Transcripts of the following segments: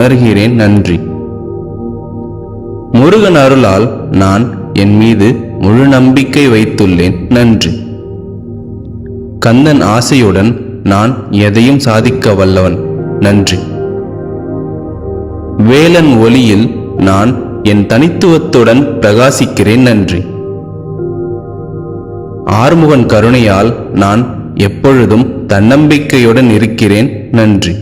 உணர்கிறேன் நன்றி. முருகன் அருளால் நான் என் மீது முழு நம்பிக்கை வைத்துள்ளேன் நன்றி. கந்தன் ஆசையுடன் நான் எதையும் சாதிக்க வல்லவன் நன்றி. வேலன் ஒளியில் நான் என் தனித்துவத்துடன் பிரகாசிக்கிறேன் நன்றி. ஆறுமுகன் கருணையால் நான் எப்பொழுதும் தன்னம்பிக்கையுடன் இருக்கிறேன் நன்றி.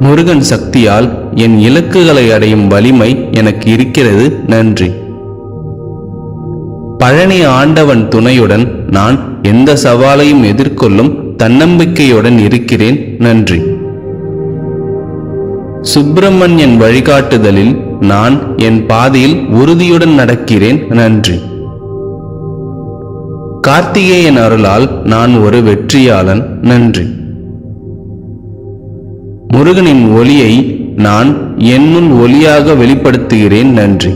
முருகன் சக்தியால் என் இலக்குகளை அடையும் வலிமை எனக்கு இருக்கிறது. நன்றி. பழனி ஆண்டவன் துணையுடன் நான் எந்த சவாலையும் எதிர்கொள்ளும் தன்னம்பிக்கையுடன் இருக்கிறேன். நன்றி. சுப்பிரமணியன் வழிகாட்டுதலில் நான் என் பாதையில் உறுதியுடன் நடக்கிறேன். நன்றி. கார்த்திகேயன் அருளால் நான் ஒரு வெற்றியாளன். நன்றி. முருகனின் ஒளியை நான் என்னுள் ஒளியாக வெளிப்படுத்துகிறேன் நன்றி.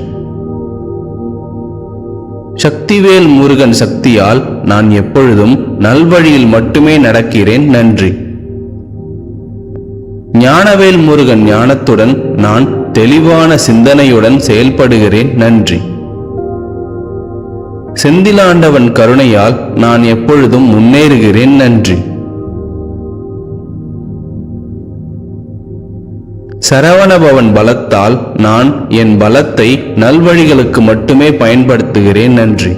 சக்திவேல் முருகன் சக்தியால் நான் எப்பொழுதும் நல்வழியில் மட்டுமே நடக்கிறேன் நன்றி. ஞானவேல் முருகன் ஞானத்துடன் நான் தெளிவான சிந்தனையுடன் செயல்படுகிறேன் நன்றி. செந்திலாண்டவன் கருணையால் நான் எப்பொழுதும் முன்னேறுகிறேன் நன்றி. சரவணபவன் பலத்தால் நான் என் பலத்தை நல்வழிகளுக்கு மட்டுமே பயன்படுத்துகிறேன் நன்றி.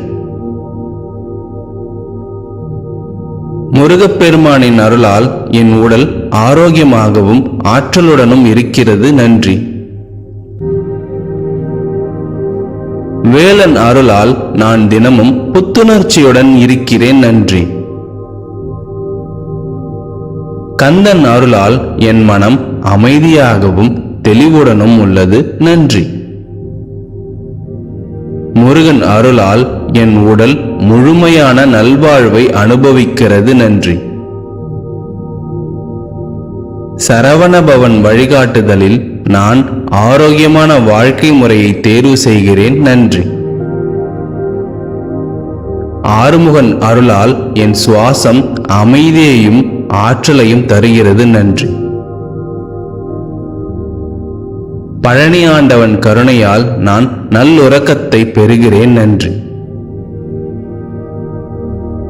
முருகப்பெருமானின் அருளால் என் உடல் ஆரோக்கியமாகவும் ஆற்றலுடனும் இருக்கிறது நன்றி. வேலன் அருளால் நான் தினமும் புத்துணர்ச்சியுடன் இருக்கிறேன் நன்றி. கந்தன் அருளால் என் மனம் அமைதியாகவும் தெளிவுடனும் உள்ளது. நன்றி. முருகன் அருளால் என் உடல் முழுமையான நல்வாழ்வை அனுபவிக்கிறது. நன்றி. சரவணபவன் வழிகாட்டுதலில் நான் ஆரோக்கியமான வாழ்க்கை முறையை தேர்வு செய்கிறேன். நன்றி. ஆறுமுகன் அருளால் என் சுவாசம் அமைதியையும் ஆற்றலையும் தருகிறது நன்றி. பழனி ஆண்டவன் கருணையால் நான் நல்லுறக்கத்தை பெறுகிறேன் நன்றி.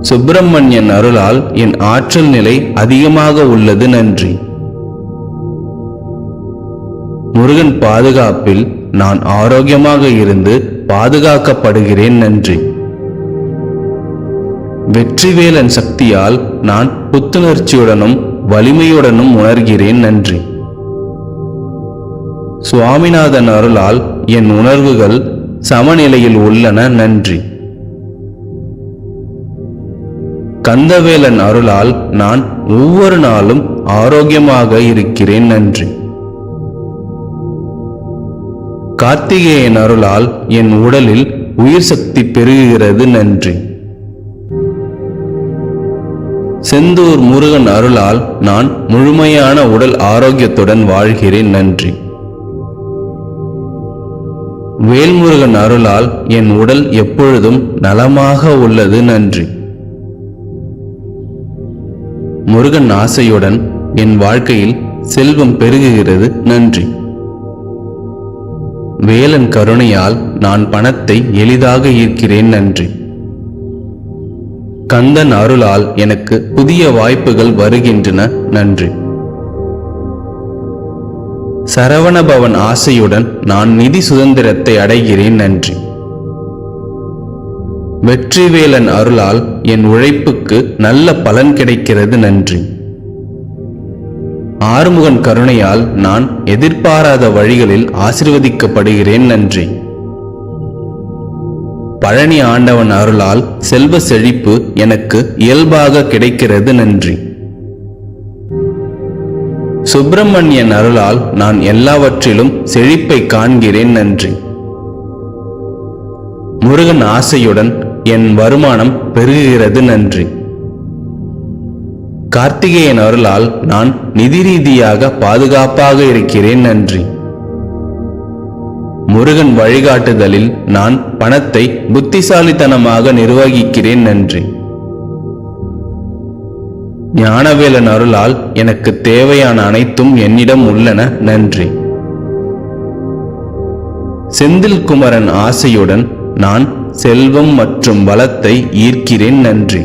சுப்பிரமணியன் அருளால் என் ஆற்றல் நிலை அதிகமாக உள்ளது நன்றி. முருகன் பாதுகாப்பில் நான் ஆரோக்கியமாக இருந்து பாதுகாக்கப்படுகிறேன் நன்றி. வெற்றிவேலன் சக்தியால் நான் புத்துணர்ச்சியுடனும் வலிமையுடனும் உணர்கிறேன் நன்றி. சுவாமிநாதன் அருளால் என் உணர்வுகள் சமநிலையில் உள்ளன நன்றி. கந்தவேலன் அருளால் நான் ஒவ்வொரு நாளும் ஆரோக்கியமாக இருக்கிறேன் நன்றி. கார்த்திகேயன் அருளால் என் உடலில் உயிர் சக்தி பெருகுகிறது நன்றி. செந்தூர் முருகன் அருளால் நான் முழுமையான உடல் ஆரோக்கியத்துடன் வாழ்கிறேன் நன்றி. வேல்முருகன் அருளால் என் உடல் எப்பொழுதும் நலமாக உள்ளது நன்றி. முருகன் ஆசையுடன் என் வாழ்க்கையில் செல்வம் பெருகுகிறது நன்றி. வேலன் கருணையால் நான் பணத்தை எளிதாக ஈர்க்கிறேன் நன்றி. கந்தன் அருளால் எனக்கு புதிய வாய்ப்புகள் வருகின்றன. நன்றி. சரவணபவன் ஆசையுடன் நான் நிதி சுதந்திரத்தை அடைகிறேன். நன்றி. வெற்றிவேலன் அருளால் என் உழைப்புக்கு நல்ல பலன் கிடைக்கிறது. நன்றி. ஆறுமுகன் கருணையால் நான் எதிர்பாராத வழிகளில் ஆசிர்வதிக்கப்படுகிறேன். நன்றி. பழனி ஆண்டவன் அருளால் செல்வ செழிப்பு எனக்கு இயல்பாக கிடைக்கிறது நன்றி. சுப்பிரமணியன் அருளால் நான் எல்லாவற்றிலும் செழிப்பை காண்கிறேன் நன்றி. முருகன் ஆசையுடன் என் வருமானம் பெருகுகிறது நன்றி. கார்த்திகேயன் அருளால் நான் நிதி ரீதியாக பாதுகாப்பாக இருக்கிறேன் நன்றி. முருகன் வழிகாட்டுதலில் நான் பணத்தை புத்திசாலித்தனமாக நிர்வகிக்கிறேன் நன்றி. ஞானவேலன் அருளால் எனக்கு தேவையான அனைத்தும் என்னிடம் உள்ளன நன்றி. செந்தில் குமரன் ஆசையுடன் நான் செல்வம் மற்றும் வளத்தை ஈர்க்கிறேன் நன்றி.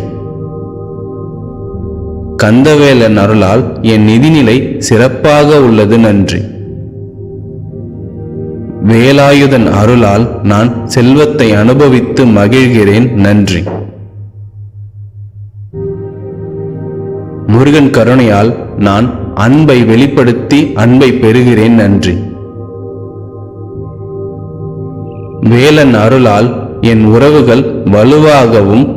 கந்தவேலன் அருளால் என் நிதிநிலை சிறப்பாக உள்ளது நன்றி. வேலாயுதன் அருளால் நான் செல்வத்தை அனுபவித்து மகிழ்கிறேன். நன்றி. முருகன் கருணையால் நான் அன்பை வெளிப்படுத்தி அன்பை பெறுகிறேன். நன்றி. வேலன் அருளால் என் உறவுகள் வலுவாகவும்